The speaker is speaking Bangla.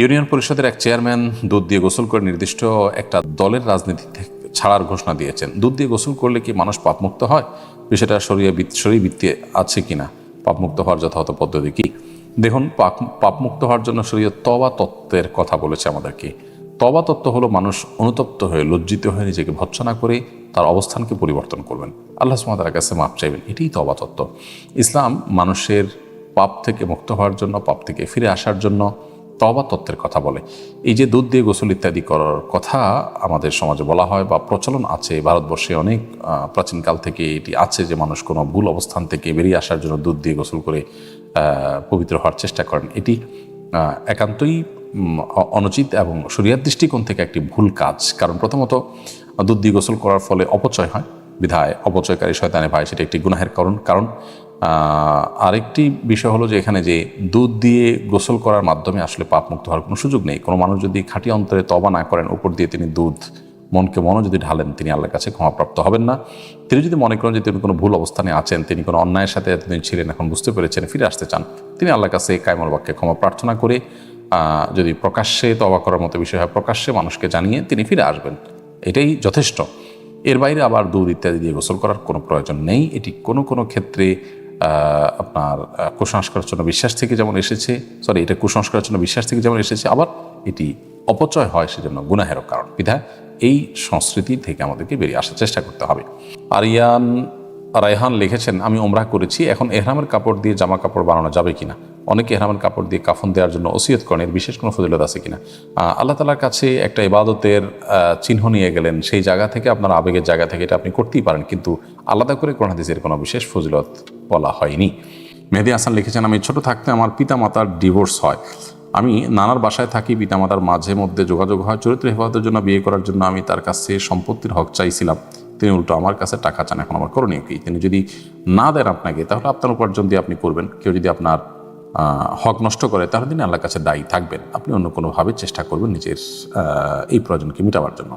ইউনিয়ন পরিষদের এক চেয়ারম্যান দুধ দিয়ে গোসল করে নির্দিষ্ট একটা দলের রাজনীতি ছাড়ার ঘোষণা দিয়েছেন। দুধ দিয়ে গোসল করলে কি মানুষ পাপমুক্ত হয়? বিষয়টা সরিয়ে সরিয়ে বৃত্তি আছে কিনা? পাপমুক্ত হওয়ার যথাযথ পদ্ধতি কি? দেখুন, পাপ, পাপমুক্ত হওয়ার জন্য শরীয় তবা তত্ত্বের কথা বলেছে আমাদেরকে। তবা তত্ত্ব হলো মানুষ অনুতপ্ত হয়ে, লজ্জিত হয়ে নিজেকে ভৎসনা করে তার অবস্থানকে পরিবর্তন করবেন। আল্লাহ সুমাতার কাছে মাপ চাইবেন, এটাই তবা তত্ত্ব। ইসলাম মানুষের পাপ থেকে মুক্ত হওয়ার জন্য, পাপ থেকে ফিরে আসার জন্য তবা তত্ত্বের কথা বলে। এই যে দুধ দিয়ে গোসল ইত্যাদি করার কথা আমাদের সমাজে বলা হয় বা প্রচলন আছে, ভারতবর্ষে অনেক প্রাচীনকাল থেকে এটি আছে যে মানুষ কোনো ভুল অবস্থান থেকে বেরিয়ে আসার জন্য দুধ দিয়ে গোসল করে পবিত্র হওয়ার চেষ্টা করেন। এটি একান্তই অনুচিত এবং শরিয়ার দৃষ্টিকোণ থেকে একটি ভুল কাজ। কারণ প্রথমত, দুধ দিয়ে গোসল করার ফলে অপচয় হয়। বিধায় অপচয়কারী শয়তানে ভাই সেটা একটি গুনাহের কারণ। কারণ আরেকটি বিষয় হলো যে এখানে যে দুধ দিয়ে গোসল করার মাধ্যমে আসলে পাপ মুক্ত হওয়ার কোনো সুযোগ নেই। কোনো মানুষ যদি খাঁটি অন্তরে তবা না করেন, উপর দিয়ে তিনি দুধ, মনকে মনও যদি ঢালেন, তিনি আল্লাহর কাছে ক্ষমাপ্রাপ্ত হবেন না। তিনি যদি মনে করেন যে তিনি কোনো ভুল অবস্থানে আছেন, তিনি কোনো অন্যায়ের সাথে এতদিন ছিলেন, এখন বুঝতে পেরেছেন, ফিরে আসতে চান, তিনি আল্লাহর কাছে কায়মল বাক্যে ক্ষমা প্রার্থনা করে যদি প্রকাশ্যে তবা করার মতো বিষয় হয়, প্রকাশ্যে মানুষকে জানিয়ে তিনি ফিরে আসবেন। এটাই যথেষ্ট। এর বাইরে আবার দুধ ইত্যাদি দিয়ে গোসল করার কোনো প্রয়োজন নেই। এটি কোনো কোনো ক্ষেত্রে আপনার কুসংস্কারের জন্য বিশ্বাস থেকে যেমন এসেছে সরি এটা কুসংস্কারের জন্য বিশ্বাস থেকে যেমন এসেছে, আবার এটি অপচয় হয় সেজন্য গুনাহেরও কারণ। বিধায় এই সংস্কৃতি থেকে আমাদেরকে বেরিয়ে আসার চেষ্টা করতে হবে। আরিয়ান রায়হান লিখেছেন, আমি ওমরাহ করেছি, এখন এহরামের কাপড় দিয়ে জামা কাপড় বানানো যাবে কিনা? অনেকে এহরামের কাপড় দিয়ে কাফন দেওয়ার জন্য ওসিয়ত করেন, এর বিশেষ কোনো ফজিলত আছে কিনা? আল্লাহ তালার কাছে একটা ইবাদতের চিহ্ন নিয়ে গেলেন, সেই জায়গা থেকে, আপনার আবেগের জায়গা থেকে এটা আপনি করতেই পারেন, কিন্তু আলাদা করে কোরআন হাদিসের কোনো বিশেষ ফজিলত বলা হয়নি। মেহেদি হাসান লিখেছেন, আমি ছোট থাকতে আমার পিতা মাতার ডিভোর্স হয়। আমি নানার বাসায় থাকি, পিতামাতার মাঝে মধ্যে যোগাযোগ হয়। চরিত্র হেফাজতের জন্য বিয়ে করার জন্য আমি তার কাছে সম্পত্তির হক চাইছিলাম। তিনি উল্টো আমার কাছে টাকা চান, এখন আমার করণীয় কি? তিনি যদি না দেন আপনাকে, তাহলে আপনার উপার্জন দিয়ে আপনি করবেন। কেউ যদি আপনার হক নষ্ট করে, তাহলে তিনি আল্লাহর কাছে দায়ী থাকবেন। আপনি অন্য কোনোভাবে চেষ্টা করবেন নিজের এই প্রয়োজনকে মেটাবার জন্য।